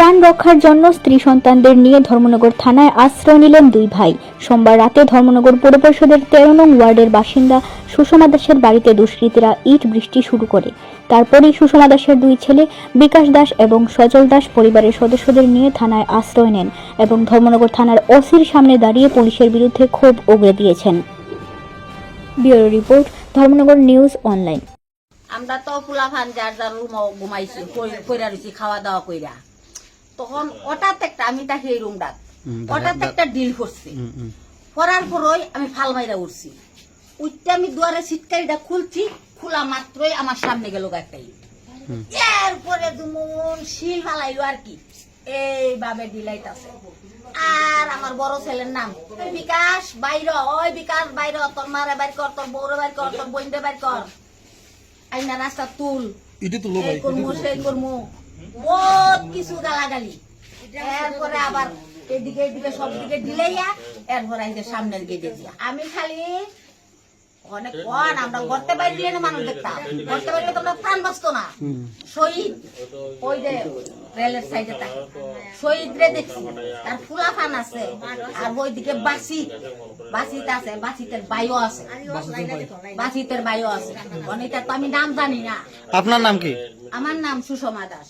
প্রাণ রক্ষার জন্য স্ত্রী সন্তানদের নিয়ে ধর্মনগর থানায় আশ্রয় নিলেন দুই ভাই। সোমবার রাতে ধর্মনগর পৌর পরিষদের তেরো নং ওয়ার্ডের বাসিন্দা সুষমা দাসের বাড়িতে দুষ্কৃতীরা ইট বৃষ্টি শুরু করে। তারপরেই সুষমা দাসের দুই ছেলে বিকাশ দাস এবং সজল দাস পরিবারের সদস্যদের নিয়ে থানায় আশ্রয় নেন এবং ধর্মনগর থানার ওসির সামনে দাঁড়িয়ে পুলিশের বিরুদ্ধে ক্ষোভ উগড়ে দিয়েছেন। Bureau report, Dharmanagar news online. আমরা তো ফুলাফান যার যার ঘুমাইছি কইরা খাওয়া দাওয়া কইরা। তখন হঠাৎ একটা আমি তাকে এই রুম ডাক হুম, দেখা- হঠাৎ একটা ডিল করছি। করার পরই আমি ফাল মাইরা উঠছি। উঠতে আমি দুয়ারে সিটকারিটা খুলছি খোলা মাত্রই আমার সামনে গেল একটা ইট। এরপরে দুমন শিল ফালাইলো আর কি। এইভাবে ডিলাইতাছে। আর আমার বড় ছেলের নাম বিকাশ বাইর ওই বিকাশ বাইর তোর মারে বাইর কর তোর বউরে বাইর কর তোর বোনরে বাইর কর। আইনা রাস্তা তুল। ইটি তুলো ভাই করমু সেই করমু। বহুত কিছু গালাগালি। এরপরে আবার এদিকে এদিকে সব দিকে দিলেইয়া এরপরে এই যে সামনের গেটে দিয়া। আমি খালি অনেক কন আমরা গড়তে বাইরে না মানুষ দেখতাম। গড়তে বাইরে তোমরা প্রাণ বাঁচত না। শহীদ ওই যে রেলের সাইডে থাকে। শহীদ রে দেখছি। তার ফুলা ফান আছে। আর ওইদিকে বাসি। বাসিতে আছে। বাসিতের আছে। বাসিতের বায়ু আছে। অনেকটা তো আমি নাম জানি না। আপনার নাম কি? আমার নাম সুষমা দাস।